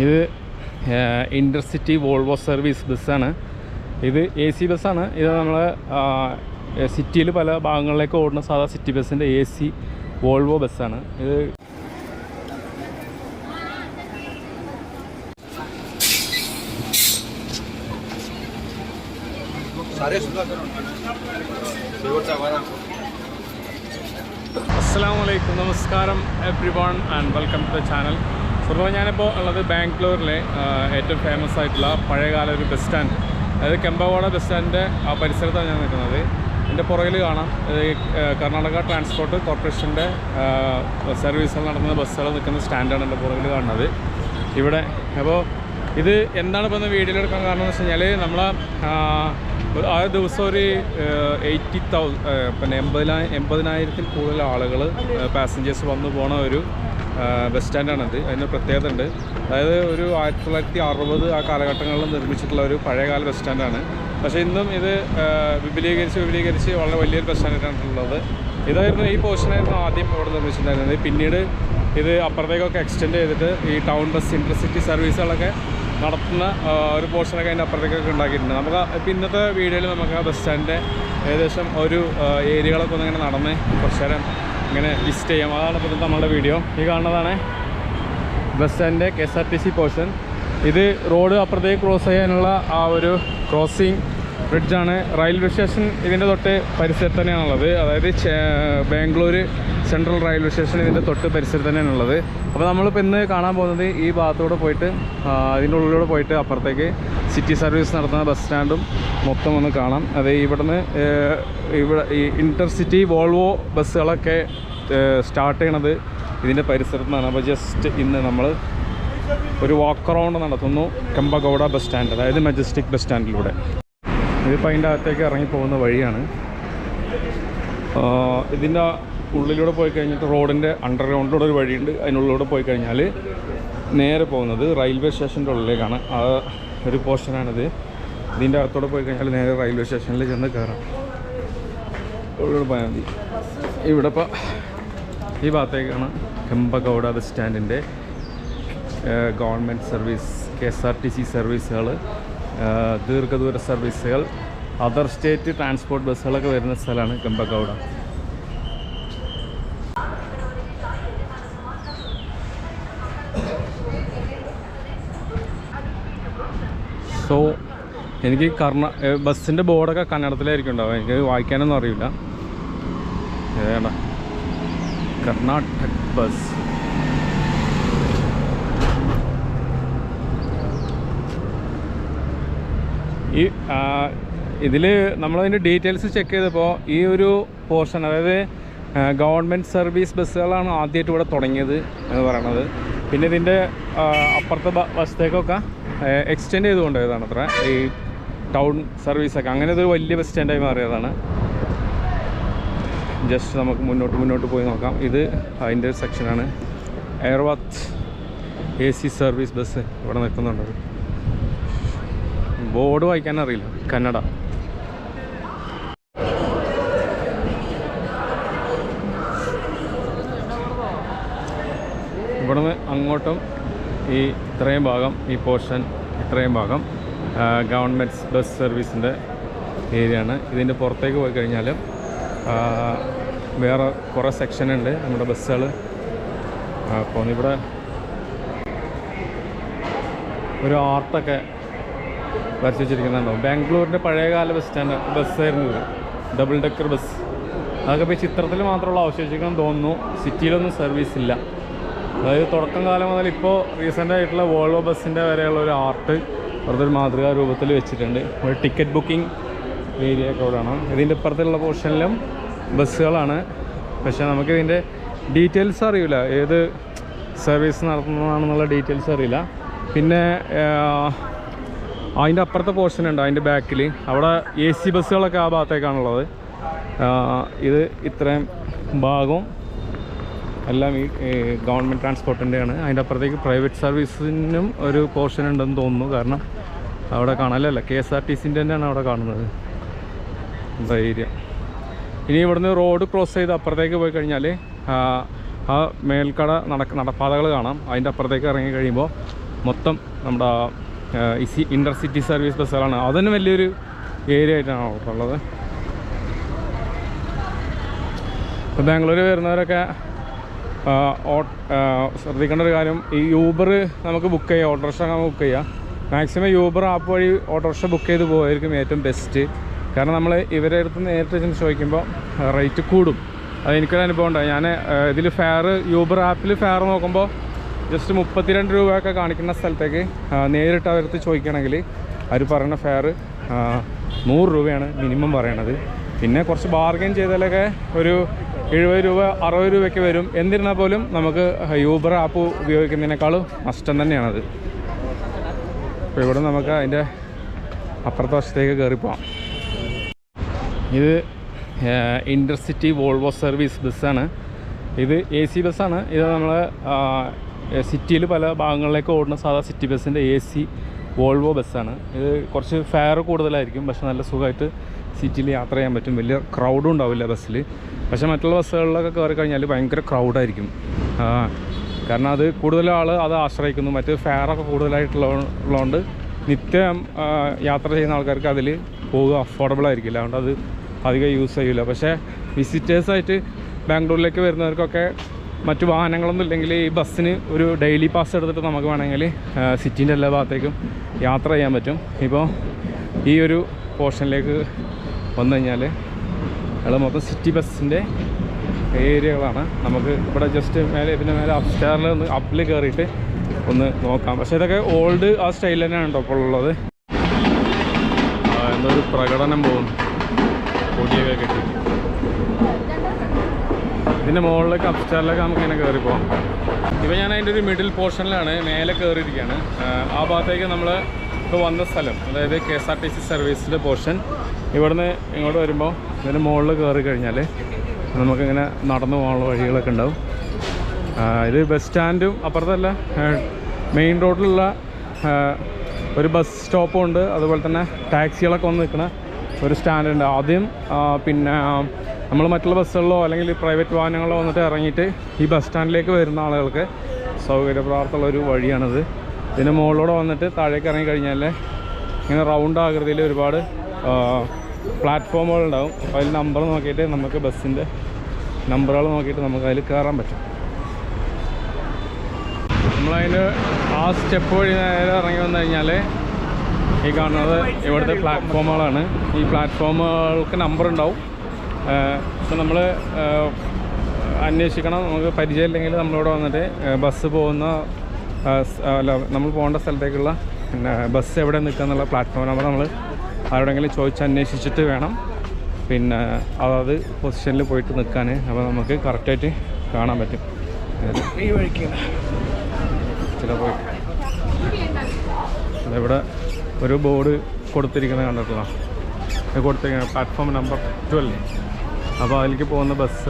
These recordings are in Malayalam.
ഇത് ഇന്റർസിറ്റി വോൾവോ സർവീസ് ബസ്സാണ് ഇത് എ സി ബസ്സാണ് ഇത് നമ്മൾ സിറ്റിയിൽ പല ഭാഗങ്ങളിലേക്ക് ഓടുന്ന സാധാ സിറ്റി ബസ്സിന്റെ എ സി വോൾവോ ബസ്സാണ് ഇത് അസ്സാം വലൈക്കും നമസ്കാരം everyone and welcome to the channel സുഹൃത്തുക്കളെ ഞാനിപ്പോൾ ഉള്ളത് ബാംഗ്ലൂരിലെ ഏറ്റവും ഫേമസ് ആയിട്ടുള്ള പഴയകാല ഒരു ബസ് സ്റ്റാൻഡ് അതായത് കെമ്പവാട ബസ് സ്റ്റാൻഡിന്റെ ആ പരിസരത്താണ് ഞാൻ നിൽക്കുന്നത്. എന്റെ പുറകിൽ കാണാം കർണാടക ട്രാൻസ്പോർട്ട് കോർപ്പറേഷന്റെ സർവീസുകൾ നടത്തുന്ന ബസ്സുകൾ നിൽക്കുന്ന സ്റ്റാൻഡാണ് എന്റെ പുറകിൽ കാണുന്നത്. ഇവിടെ അപ്പോൾ ഇത് എന്താണ് ഇപ്പോൾ ഇന്ന് വീഡിയോയിൽ എടുക്കാൻ കാരണം എന്ന് വെച്ച് കഴിഞ്ഞാൽ നമ്മളെ ആ ദിവസം ഒരു എയ്റ്റി തൗ പിന്നെ എൺപതിനായിരം എൺപതിനായിരത്തിൽ കൂടുതൽ ആളുകൾ പാസഞ്ചേഴ്സ് വന്നു പോണ ഒരു ബസ് സ്റ്റാൻഡാണത് അതിന് പ്രത്യേകത ഉണ്ട്. അതായത് ഒരു ആയിരത്തി തൊള്ളായിരത്തി അറുപത് ആ കാലഘട്ടങ്ങളിൽ നിർമ്മിച്ചിട്ടുള്ള ഒരു പഴയകാല ബസ് സ്റ്റാൻഡാണ് പക്ഷേ ഇന്നും ഇത് വിപുലീകരിച്ച് വിപുലീകരിച്ച് വളരെ വലിയൊരു ബസ് സ്റ്റാൻഡാണ് ഉള്ളത്. ഇതായിരുന്നു ഈ പോർഷനായിരുന്നു ആദ്യം ഇവിടെ നിർമ്മിച്ചിട്ടുണ്ടായിരുന്നത്. പിന്നീട് ഇത് അപ്പുറത്തേക്കൊക്കെ എക്സ്റ്റെൻഡ് ചെയ്തിട്ട് ഈ ടൗൺ ബസ് ഇന്റർസിറ്റി സർവീസുകളൊക്കെ നടത്തുന്ന ഒരു പോർഷനൊക്കെ അതിന്റെ അപ്പുറത്തേക്കൊക്കെ ഉണ്ടാക്കിയിട്ടുണ്ട്. നമുക്ക് ഇപ്പോൾ ഇന്നത്തെ വീഡിയോയിൽ നമുക്ക് ആ ബസ് സ്റ്റാൻഡിന്റെ ഏകദേശം ഒരു ഏരിയകളൊക്കെ ഒന്നിങ്ങനെ നടന്ന് കുറച്ച് നേരം ഇങ്ങനെ വിസിറ്റ് ചെയ്യാം. അതാണ് ഇപ്പോൾ നമ്മളുടെ വീഡിയോ ഈ കാണുന്നതാണ് bus സ്റ്റാൻഡിന്റെ K S R T C portion ഇത് റോഡ് അപ്പുറത്തേക്ക് ക്രോസ് ചെയ്യാനുള്ള ആ ഒരു ക്രോസിങ് ബ്രിഡ്ജാണ്. റെയിൽവേ സ്റ്റേഷൻ ഇതിന്റെ തൊട്ട് പരിസരത്ത് തന്നെയാണുള്ളത് അതായത് ബാംഗ്ലൂർ സെൻട്രൽ റെയിൽവേ സ്റ്റേഷൻ ഇതിന്റെ തൊട്ട് പരിസരത്ത് തന്നെയാണുള്ളത് അപ്പോൾ നമ്മളിപ്പോൾ ഇന്ന് കാണാൻ പോകുന്നത് ഈ ഭാഗത്തൂടെ പോയിട്ട് അതിന്റെ ഉള്ളിലൂടെ പോയിട്ട് അപ്പുറത്തേക്ക് സിറ്റി സർവീസ് നടത്തുന്ന ബസ് സ്റ്റാൻഡും മൊത്തം ഒന്ന് കാണാം. അത് ഇവിടുന്ന് ഇവിടെ ഈ ഇന്റർസിറ്റി വോൾവോ ബസ്സുകളൊക്കെ സ്റ്റാർട്ട് ചെയ്യണത് ഇതിന്റെ പരിസരത്ത് നിന്നാണ്. അപ്പോൾ ജസ്റ്റ് ഇന്ന് നമ്മൾ ഒരു വാക്ക് അറൗണ്ട് നടത്തുന്നു. കമ്പഗൗഡ ബസ് സ്റ്റാൻഡ് അതായത് മജസ്റ്റിക് ബസ് സ്റ്റാൻഡിലൂടെ. ഇതിപ്പോൾ അതിന്റെ അകത്തേക്ക് ഇറങ്ങി പോകുന്ന വഴിയാണ്. ഇതിന്റെ ഉള്ളിലൂടെ പോയി കഴിഞ്ഞിട്ട് റോഡിന്റെ അണ്ടർഗ്രൗണ്ടിലൂടെ ഒരു വഴിയുണ്ട്. അതിനുള്ളിലൂടെ പോയി കഴിഞ്ഞാൽ നേരെ പോകുന്നത് റെയിൽവേ സ്റ്റേഷന്റെ ഉള്ളിലേക്കാണ്. ആ ഒരു പോർഷനാണിത്. ഇതിന്റെ അകത്തോടെ പോയി കഴിഞ്ഞാൽ നേരെ റെയിൽവേ സ്റ്റേഷനിൽ ചെന്ന് കയറാം. ഉള്ളിലൂടെ പോയാൽ മതി. ഇവിടെ ഇപ്പോൾ ഈ ഭാഗത്തേക്കാണ് Kempegowda bus സ്റ്റാൻഡിന്റെ government service K S R T C സർവീസുകൾ ദീർഘദൂര സർവീസുകൾ അതർ സ്റ്റേറ്റ് ട്രാൻസ്പോർട്ട് ബസ്സുകളൊക്കെ വരുന്ന സ്ഥലമാണ് കെമ്പഗൗഡ സോ എനിക്ക് കർണ ബസ്സിന്റെ ബോർഡൊക്കെ കന്നഡത്തിലായിരിക്കും ഉണ്ടാവും എനിക്ക് വായിക്കാനൊന്നും അറിയില്ല. ഏതാ കർണാടക ബസ്. ഈ ഇതിൽ നമ്മളതിന്റെ ഡീറ്റെയിൽസ് ചെക്ക് ചെയ്തപ്പോൾ ഈ ഒരു പോർഷൻ അതായത് ഗവൺമെന്റ് സർവീസ് ബസ്സുകളാണ് ആദ്യമായിട്ട് ഇവിടെ തുടങ്ങിയത് എന്ന് പറയണത്. പിന്നെ ഇതിന്റെ അപ്പുറത്തെ വശത്തേക്കൊക്കെ എക്സ്റ്റെൻഡ് ചെയ്ത് കൊണ്ടുപോയതാണ് അത്ര. ഈ ടൗൺ സർവീസൊക്കെ അങ്ങനെ ഇതൊരു വലിയ ബസ് സ്റ്റാൻഡായി മാറിയതാണ്. ജസ്റ്റ് നമുക്ക് മുന്നോട്ട് മുന്നോട്ട് പോയി നോക്കാം. ഇത് അതിന്റെ ഒരു സെക്ഷനാണ് Airavat A C service bus ഇവിടെ നിൽക്കുന്നുണ്ട്. ബോർഡ് വായിക്കാൻ അറിയില്ല. കന്നഡ. ഇവിടുന്ന് അങ്ങോട്ടും ഈ ഇത്രയും ഭാഗം ഈ പോർഷൻ ഇത്രയും ഭാഗം ഗവൺമെന്റ് ബസ് സർവീസിന്റെ ഏരിയയാണ്. ഇതിന്റെ പുറത്തേക്ക് പോയി കഴിഞ്ഞാൽ വേറെ കുറേ സെക്ഷൻ ഉണ്ട് നമ്മുടെ ബസ്സുകൾ അപ്പോൾ ഇവിടെ ഒരു ആർട്ടൊക്കെ വരച്ച് വെച്ചിരിക്കുന്നുണ്ടോ? ബാംഗ്ലൂരിന്റെ പഴയകാല ബസ് സ്റ്റാൻഡ് ബസ്സായിരുന്നു ഇത്. ഡബിൾ ഡെക്കർ ബസ് അതൊക്കെ ഇപ്പോൾ ചിത്രത്തിൽ മാത്രമുള്ള അവശേഷിക്കണം തോന്നുന്നു. സിറ്റിയിലൊന്നും സർവീസ് ഇല്ല. അതായത് തുടക്കം കാലം മുതൽ ഇപ്പോൾ റീസെന്റ് ആയിട്ടുള്ള വോൾവോ ബസ്സിന്റെ വരെയുള്ള ഒരു ആർട്ട് വെറുതെ ഒരു മാതൃകാ രൂപത്തിൽ വെച്ചിട്ടുണ്ട്. ഒരു ടിക്കറ്റ് ബുക്കിംഗ് ഏരിയ ആണ്. ഇതിന്റെ ഇപ്പുറത്തുള്ള പോർഷനിലും ബസ്സുകളാണ്. പക്ഷേ നമുക്കിതിന്റെ ഡീറ്റെയിൽസ് അറിയില്ല. ഏത് സർവീസ് നടത്തുന്നതാണെന്നുള്ള ഡീറ്റെയിൽസ് അറിയില്ല. പിന്നെ അതിന്റെ അപ്പുറത്തെ പോർഷൻ ഉണ്ട് അതിന്റെ ബാക്കിൽ അവിടെ എ സി ബസ്സുകളൊക്കെ ആ ഭാഗത്തേക്കാണുള്ളത്. ഇത് ഇത്രയും ഭാഗവും എല്ലാം ഈ ഗവൺമെന്റ് ട്രാൻസ്പോർട്ടിന്റെയാണ് അതിന്റെ അപ്പുറത്തേക്ക് പ്രൈവറ്റ് സർവീസിനും ഒരു പോർഷൻ ഉണ്ടെന്ന് തോന്നുന്നു. കാരണം അവിടെ കാണാനല്ല കെ എസ് ആർ ടി സിന്റെ തന്നെയാണ് അവിടെ കാണുന്നത്. ധൈര്യം. ഇനി ഇവിടുന്ന് റോഡ് ക്രോസ് ചെയ്ത് അപ്പുറത്തേക്ക് പോയി കഴിഞ്ഞാൽ ആ മേൽക്കട നടക്ക നടപ്പാതകൾ കാണാം. അതിന്റെ അപ്പുറത്തേക്ക് ഇറങ്ങി കഴിയുമ്പോൾ മൊത്തം നമ്മുടെ ഇസി ഇന്റർസിറ്റി സർവീസ് ബസ്സുകളാണ്. അതിന് വലിയൊരു ഏരിയ ആയിട്ടാണ് ഉള്ളത്. ഇപ്പോൾ ബാംഗ്ലൂർ വരുന്നവരൊക്കെ ശ്രദ്ധിക്കേണ്ട ഒരു കാര്യം ഈ യൂബർ നമുക്ക് ബുക്ക് ചെയ്യാം ഓട്ടോറിക്ഷ നമുക്ക് ബുക്ക് ചെയ്യാം. മാക്സിമം യൂബർ ആപ്പ് വഴി ഓട്ടോറിക്ഷ ബുക്ക് ചെയ്ത് പോകുമായിരിക്കും ഏറ്റവും ബെസ്റ്റ് കാരണം നമ്മൾ ഇവരെ അടുത്ത് നേരിട്ട് ചെന്ന് ചോദിക്കുമ്പോൾ റേറ്റ് കൂടും. അത് എനിക്കൊരു അനുഭവം ഉണ്ടായി. ഞാൻ ഇതിൽ ഫെയർ യൂബർ ആപ്പിൽ ഫെയർ നോക്കുമ്പോൾ ജസ്റ്റ് മുപ്പത്തിരണ്ട് രൂപയൊക്കെ കാണിക്കുന്ന സ്ഥലത്തേക്ക് നേരിട്ട് അവരടുത്ത് ചോദിക്കണമെങ്കിൽ അവർ പറയുന്ന ഫെയർ നൂറ് രൂപയാണ് മിനിമം പറയണത്. പിന്നെ കുറച്ച് ബാർഗെയിൻ ചെയ്താലൊക്കെ ഒരു എഴുപത് രൂപ അറുപത് രൂപയ്ക്ക് വരും. എന്നിരുന്നാൽ പോലും നമുക്ക് യൂബർ ആപ്പ് ഉപയോഗിക്കുന്നതിനേക്കാളും നഷ്ടം തന്നെയാണത്. അപ്പോൾ ഇവിടെ നമുക്ക് അതിന്റെ അപ്പുറത്തെ വശത്തേക്ക് കയറിപ്പോവാം ഇത് ഇന്റർസിറ്റി വോൾവോ സർവീസ് ബസ്സാണ് ഇത് എ സി ബസ്സാണ് ഇത് നമ്മൾ സിറ്റിയിൽ പല ഭാഗങ്ങളിലേക്ക് ഓടുന്ന സാധാ സിറ്റി ബസ്സിന്റെ എ സി വോൾവോ ബസ്സാണ് ഇത് കുറച്ച് ഫെയർ കൂടുതലായിരിക്കും. പക്ഷെ നല്ല സുഖമായിട്ട് സിറ്റിയിൽ യാത്ര ചെയ്യാൻ പറ്റും. വലിയ ക്രൗഡും ഉണ്ടാവില്ല ബസ്സിൽ പക്ഷേ മറ്റുള്ള ബസ്സുകളിലൊക്കെ കയറി കഴിഞ്ഞാൽ ഭയങ്കര ക്രൗഡായിരിക്കും കാരണം അത് കൂടുതൽ ആൾ അത് ആശ്രയിക്കുന്നു. മറ്റ് ഫെയറൊക്കെ കൂടുതലായിട്ടുള്ളതുകൊണ്ട് നിത്യം യാത്ര ചെയ്യുന്ന ആൾക്കാർക്ക് അതിൽ പോവുക അഫോർഡബിൾ ആയിരിക്കില്ല. അതുകൊണ്ട് അത് അധികം യൂസ് ചെയ്യില്ല പക്ഷേ വിസിറ്റേഴ്സായിട്ട് ബാംഗ്ലൂരിലേക്ക് വരുന്നവർക്കൊക്കെ മറ്റു വാഹനങ്ങളൊന്നും ഇല്ലെങ്കിൽ ഈ ബസ്സിന് ഒരു ഡെയിലി പാസ് എടുത്തിട്ട് നമുക്ക് വേണമെങ്കിൽ സിറ്റിന്റെ എല്ലാ ഭാഗത്തേക്കും യാത്ര ചെയ്യാൻ പറ്റും. ഇപ്പോൾ ഈ ഒരു പോർഷനിലേക്ക് വന്നു കഴിഞ്ഞാൽ അത് മൊത്തം സിറ്റി ബസ്സിന്റെ ഏരിയകളാണ് നമുക്ക് ഇവിടെ ജസ്റ്റ് മേലെ പിന്നെ മേലെ അപ് സ്റ്റാറിൽ ഒന്ന് അപ്പിൽ കയറിയിട്ട് ഒന്ന് നോക്കാം. പക്ഷേ ഇതൊക്കെ ഓൾഡ് ആ സ്റ്റൈൽ തന്നെയാണ് കേട്ടോ അപ്പോൾ ഉള്ളത്. എന്തൊരു പ്രകടനം പോകുന്നു പൊടിയൊക്കെ കെട്ടി. ഇതിന്റെ മുകളിലേക്ക് അപ് സ്റ്റാറിലൊക്കെ നമുക്ക് ഇങ്ങനെ കയറി പോകാം ഇപ്പം ഞാൻ അതിന്റെ ഒരു മിഡിൽ പോർഷനിലാണ് മേലെ കയറിയിരിക്കുകയാണ് ആ ഭാഗത്തേക്ക് നമ്മൾ ഇപ്പോൾ വന്ന സ്ഥലം അതായത് K S R T C സർവീസിന്റെ portion. ഇവിടുന്ന് ഇങ്ങോട്ട് വരുമ്പോൾ ഇതിന്റെ മുകളിൽ കയറി കഴിഞ്ഞാൽ നമുക്കിങ്ങനെ നടന്നു പോകാനുള്ള വഴികളൊക്കെ ഉണ്ടാവും. ഇത് ബസ് സ്റ്റാൻഡും അപ്പുറത്തല്ല മെയിൻ റോഡിലുള്ള ഒരു ബസ് സ്റ്റോപ്പും ഉണ്ട്. അതുപോലെ തന്നെ ടാക്സികളൊക്കെ വന്ന് നിൽക്കുന്ന ഒരു സ്റ്റാൻഡുണ്ട് ആദ്യം പിന്നെ നമ്മൾ മറ്റുള്ള ബസ്സുകളിലോ അല്ലെങ്കിൽ പ്രൈവറ്റ് വാഹനങ്ങളോ വന്നിട്ട് ഇറങ്ങിയിട്ട് ഈ ബസ് സ്റ്റാൻഡിലേക്ക് വരുന്ന ആളുകൾക്ക് സൗകര്യപ്രാർത്ഥമുള്ള ഒരു വഴിയാണിത്. ഇതിന്റെ മുകളിലൂടെ വന്നിട്ട് താഴേക്ക് ഇറങ്ങി കഴിഞ്ഞാൽ ഇങ്ങനെ റൗണ്ട് ആകൃതിയിൽ ഒരുപാട് പ്ലാറ്റ്ഫോമുകൾ ഉണ്ടാവും. അപ്പോൾ അതിൽ നമ്പർ നോക്കിയിട്ട് നമുക്ക് ബസ്സിന്റെ നമ്പറുകൾ നോക്കിയിട്ട് നമുക്ക് അതിൽ കയറാൻ പറ്റും. നമ്മളതിന്റെ ആ സ്റ്റെപ്പ് വഴി നേരെ ഇറങ്ങി വന്നു കഴിഞ്ഞാൽ ഈ കാണുന്നത് ഇവിടുത്തെ പ്ലാറ്റ്ഫോമുകളാണ് ഈ പ്ലാറ്റ്ഫോമുകൾക്ക് നമ്പർ ഉണ്ടാവും. അപ്പോൾ നമ്മൾ അന്വേഷിക്കണം. നമുക്ക് പരിചയമില്ലെങ്കിൽ നമ്മളിവിടെ വന്നിട്ട് ബസ് പോകുന്ന അല്ല നമ്മൾ പോകേണ്ട സ്ഥലത്തേക്കുള്ള പിന്നെ ബസ് എവിടെ നിൽക്കുക എന്നുള്ള പ്ലാറ്റ്ഫോം നമ്പർ നമ്മൾ ആരോടെങ്കിലും ചോദിച്ച് അന്വേഷിച്ചിട്ട് വേണം. പിന്നെ അതാത് പൊസിഷനിൽ പോയിട്ട് നിൽക്കാൻ അപ്പോൾ നമുക്ക് കറക്റ്റായിട്ട് കാണാൻ പറ്റും. ഈ വഴിക്ക്. ചില പോയി ഇവിടെ ഒരു ബോർഡ് കൊടുത്തിരിക്കുന്നത് കണ്ടിട്ടുള്ള കൊടുത്തിരിക്കുന്ന പ്ലാറ്റ്ഫോം നമ്പർ ട്വൽവ് അപ്പോൾ അതിലേക്ക് പോകുന്ന ബസ്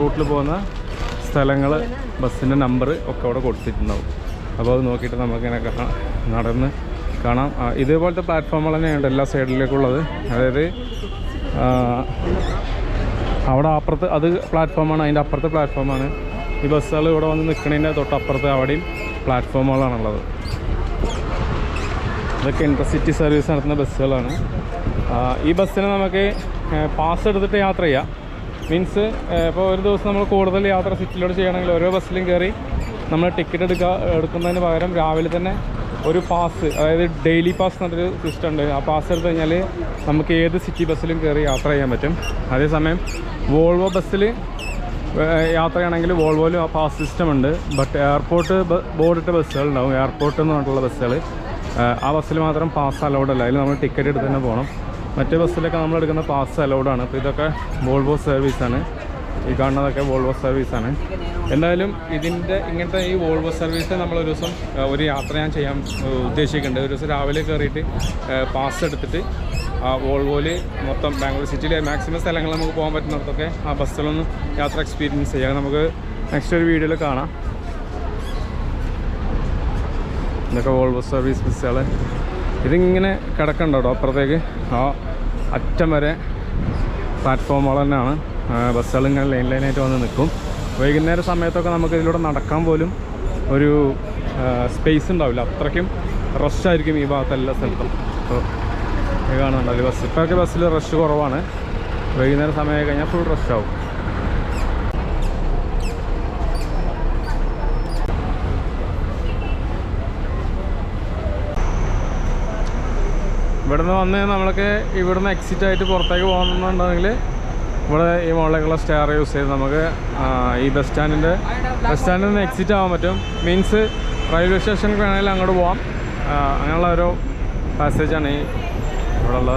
റൂട്ടിൽ പോകുന്ന സ്ഥലങ്ങൾ ബസ്സിന്റെ നമ്പർ ഒക്കെ അവിടെ കൊടുത്തിട്ടുണ്ടാവും. അപ്പോൾ അത് നോക്കിയിട്ട് നമുക്കിങ്ങനെ നടന്ന് കാണാം. ഇതേപോലത്തെ പ്ലാറ്റ്ഫോമുകൾ തന്നെയുണ്ട് എല്ലാ സൈഡിലേക്കുള്ളത് അതായത് അവിടെ അപ്പുറത്ത് അത് പ്ലാറ്റ്ഫോമാണ് അതിന്റെ അപ്പുറത്തെ പ്ലാറ്റ്ഫോമാണ് ഈ ബസ്സുകൾ ഇവിടെ വന്ന് നിൽക്കുന്നതിന്റെ തൊട്ടപ്പുറത്ത് അവിടെയും പ്ലാറ്റ്ഫോമുകളാണുള്ളത് ഇതൊക്കെ ഇന്റർസിറ്റി സർവീസ് നടത്തുന്ന ബസ്സുകളാണ്. ഈ ബസ്സിന് നമുക്ക് പാസ് എടുത്തിട്ട് യാത്ര ചെയ്യാം. മീൻസ് ഇപ്പോൾ ഒരു ദിവസം നമ്മൾ കൂടുതൽ യാത്ര സിറ്റിയിലൂടെ ചെയ്യണമെങ്കിൽ ഓരോ ബസ്സിലും കയറി നമ്മൾ ടിക്കറ്റ് എടുക്കുക എടുക്കുന്നതിന് പകരം രാവിലെ തന്നെ ഒരു പാസ് അതായത് ഡെയിലി പാസ് എന്നൊരു സിസ്റ്റം ഉണ്ട്. ആ പാസ് എടുത്തു കഴിഞ്ഞാൽ നമുക്ക് ഏത് സിറ്റി ബസ്സിലും കയറി യാത്ര ചെയ്യാൻ പറ്റും. അതേസമയം വോൾവോ ബസ്സിൽ യാത്രയാണെങ്കിൽ വോൾവോയിലും ആ പാസ് സിസ്റ്റം ഉണ്ട്. ബട്ട് എയർപോർട്ട് ബോർഡിട്ട ബസ്സുകൾ ഉണ്ടാവും. എയർപോർട്ട് എന്ന് പറഞ്ഞിട്ടുള്ള ബസ്സുകൾ ആ ബസ്സിൽ മാത്രം പാസ് അലൗഡ് അല്ല. അതിൽ നമ്മൾ ടിക്കറ്റ് എടുത്ത് തന്നെ പോകണം മറ്റേ ബസ്സിലൊക്കെ നമ്മൾ എടുക്കുന്ന പാസ് അലൗഡാണ് അപ്പോൾ ഇതൊക്കെ വോൾവോ സർവീസാണ് ഈ കാണുന്നതൊക്കെ വോൾവോ സർവീസാണ് എന്തായാലും ഇതിന്റെ ഇങ്ങനത്തെ ഈ വോൾവോ സർവീസ് ഒരു ദിവസം ഒരു യാത്ര ഞാൻ ചെയ്യാൻ ഉദ്ദേശിക്കുന്നുണ്ട്. ഒരു ദിവസം രാവിലെ കയറിയിട്ട് പാസ് എടുത്തിട്ട് ആ വോൾവോയിൽ മൊത്തം ബാംഗ്ലൂർ സിറ്റിയിലെ മാക്സിമം സ്ഥലങ്ങൾ നമുക്ക് പോകാൻ പറ്റുന്നിടത്തൊക്കെ ആ ബസ്സിലൊന്ന് യാത്ര എക്സ്പീരിയൻസ് ചെയ്യാം. നമുക്ക് നെക്സ്റ്റ് ഒരു വീഡിയോയിൽ കാണാം. ഇതൊക്കെ വോൾവോ സർവീസ് ബസ്സുകൾ ഇതിങ്ങനെ കിടക്കണ്ട അപ്പുറത്തേക്ക്? ആ അറ്റം വരെ പ്ലാറ്റ്ഫോമുകൾ തന്നെയാണ്. ബസ്സുകൾ ഇങ്ങനെ ലൈൻ ലൈനായിട്ട് വന്ന് നിൽക്കും. വൈകുന്നേര സമയത്തൊക്കെ നമുക്ക് ഇതിലൂടെ നടക്കാൻ പോലും ഒരു സ്പേസ് ഉണ്ടാവില്ല. അത്രയ്ക്കും റഷായിരിക്കും ഈ ഭാഗത്ത് എല്ലാ സ്ഥലത്തും. അപ്പോൾ ഇത് ബസ് ഇപ്പോഴൊക്കെ ബസ്സിൽ റഷ് കുറവാണ്. വൈകുന്നേര സമയമായി കഴിഞ്ഞാൽ ഫുൾ റഷാവും ഇവിടുന്ന് വന്ന് നമ്മൾക്ക് ഇവിടുന്ന് എക്സിറ്റ് ആയിട്ട് പുറത്തേക്ക് പോകുന്നുണ്ടെങ്കിൽ ഇവിടെ ഈ മുകളിലേക്കുള്ള സ്റ്റെയർ യൂസ് ചെയ്ത് നമുക്ക് ഈ ബസ് സ്റ്റാൻഡിന്റെ ബസ് സ്റ്റാൻഡിൽ നിന്ന് എക്സിറ്റ് ആവാൻ പറ്റും. മീൻസ് റെയിൽവേ സ്റ്റേഷനിൽ വേണമെങ്കിൽ അങ്ങോട്ട് പോവാം. അങ്ങനെയുള്ള ഒരു പാസേജാണ് ഈ ഇവിടെയുള്ള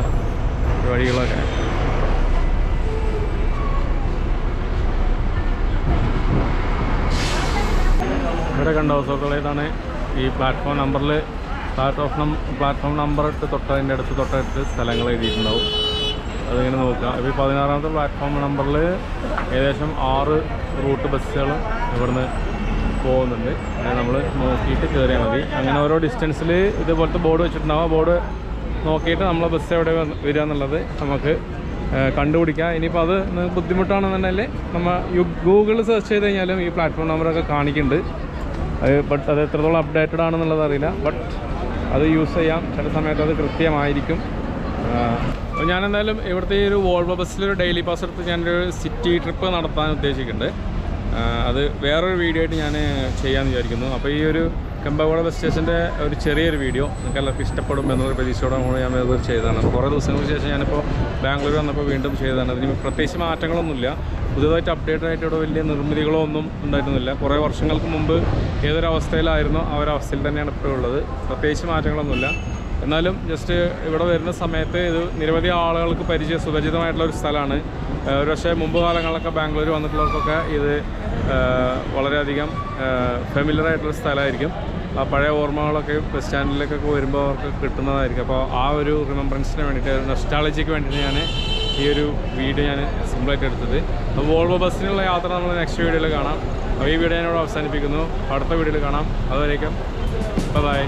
വഴികളൊക്കെ. ഇവിടെ കണ്ടോ സുഹൃത്തുക്കളെ ഇതാണ് ഈ പ്ലാറ്റ്ഫോം നമ്പറിൽ പ്ലാറ്റ്ഫോം പ്ലാറ്റ്ഫോം നമ്പർ ഇട്ട് തൊട്ടതിന്റെ അടുത്ത് തൊട്ടടുത്ത് സ്ഥലങ്ങൾ എഴുതിയിട്ടുണ്ടാവും. അതിങ്ങനെ നോക്കുക ഇപ്പോൾ ഈ പതിനാറാമത്തെ പ്ലാറ്റ്ഫോം നമ്പറിൽ ഏകദേശം ആറ് റൂട്ട് ബസ്സുകൾ ഇവിടുന്ന് പോകുന്നുണ്ട്. നമ്മൾ നോക്കിയിട്ട് കയറിയാൽ മതി. അങ്ങനെ ഓരോ ഡിസ്റ്റൻസിൽ ഇതുപോലത്തെ ബോർഡ് വെച്ചിട്ടുണ്ടാവും. ബോർഡ് നോക്കിയിട്ട് നമ്മളെ ബസ് എവിടെ വരിക എന്നുള്ളത് നമുക്ക് കണ്ടുപിടിക്കാം. ഇനിയിപ്പോൾ അത് ബുദ്ധിമുട്ടാണെന്നുണ്ടെങ്കിൽ നമ്മൾ ഗൂഗിളിൽ സെർച്ച് ചെയ്ത് കഴിഞ്ഞാലും ഈ പ്ലാറ്റ്ഫോം നമ്പറൊക്കെ കാണിക്കുന്നുണ്ട്. അത് ബട്ട് അത് എത്രത്തോളം അപ്ഡേറ്റഡ് ആണെന്നുള്ളത് അറിയില്ല. ബട്ട് അത് യൂസ് ചെയ്യാം. ചില സമയത്ത് അത് കൃത്യമായിരിക്കും. അപ്പോൾ ഞാനെന്തായാലും ഇവിടുത്തെ ഈ ഒരു വോൾവോ ബസ്സിലൊരു ഡെയിലി പാസ് എടുത്ത് ഞാനൊരു സിറ്റി ട്രിപ്പ് നടത്താൻ ഉദ്ദേശിക്കുന്നുണ്ട്. അത് വേറൊരു വീഡിയോ ആയിട്ട് ഞാൻ ചെയ്യാമെന്ന് വിചാരിക്കുന്നു. അപ്പോൾ ഈ ഒരു കമ്പകോട ബസ് സ്റ്റേഷന്റെ ഒരു ചെറിയൊരു വീഡിയോ നിങ്ങൾക്ക് എല്ലാവർക്കും ഇഷ്ടപ്പെടും എന്നൊരു പ്രതീക്ഷയോടെ കൂടെ ഞാൻ ഇത് ചെയ്തതാണ്. കുറേ ദിവസങ്ങൾക്ക് ശേഷം ഞാനിപ്പോൾ ബാംഗ്ലൂർ വന്നപ്പോൾ വീണ്ടും ചെയ്തതാണ്. അതിന് പ്രത്യേകിച്ച് മാറ്റങ്ങളൊന്നുമില്ല. പുതിയതായിട്ട് അപ്ഡേറ്റ് ആയിട്ട് ഇവിടെ വലിയ നിർമ്മിതികളോ ഒന്നും ഉണ്ടായിരുന്നില്ല. കുറേ വർഷങ്ങൾക്ക് മുമ്പ് ഏതൊരവസ്ഥയിലായിരുന്നോ ആ ഒരു അവസ്ഥയിൽ തന്നെയാണ് ഇപ്പോൾ ഉള്ളത്. പ്രത്യേകിച്ച് മാറ്റങ്ങളൊന്നുമില്ല. എന്നാലും ജസ്റ്റ് ഇവിടെ വരുന്ന സമയത്ത് ഇത് നിരവധി ആളുകൾക്ക് പരിചയ സുപരിചിതമായിട്ടുള്ള ഒരു സ്ഥലമാണ്. ഏഹ് ഒരു പക്ഷേ മുമ്പ് കാലങ്ങളിലൊക്കെ ബാംഗ്ലൂർ വന്നിട്ടുള്ളവർക്കൊക്കെ ഇത് വളരെയധികം ഫെമിലർ ആയിട്ടുള്ള സ്ഥലമായിരിക്കും. ആ പഴയ ഓർമ്മകളൊക്കെ ബസ് സ്റ്റാൻഡിലേക്കൊക്കെ വരുമ്പോൾ അവർക്ക് കിട്ടുന്നതായിരിക്കും. അപ്പോൾ ആ ഒരു റിമെമ്പറൻസിന് വേണ്ടിയിട്ട് നെസ്റ്റാളജിക്ക് വേണ്ടിയിട്ട് ഞാൻ ഈ ഒരു വീഡിയോ ഞാൻ സിമ്പിളായിട്ട് എടുത്തത്. അപ്പോൾ വോൾവോ ബസ്സിനുള്ള യാത്ര നമ്മൾ നെക്സ്റ്റ് വീഡിയോയിൽ കാണാം. അപ്പോൾ ഈ വീഡിയോ ഞാനിവിടെ അവസാനിപ്പിക്കുന്നു. അടുത്ത വീഡിയോയിൽ കാണാം. അതുവരേക്കും ബൈ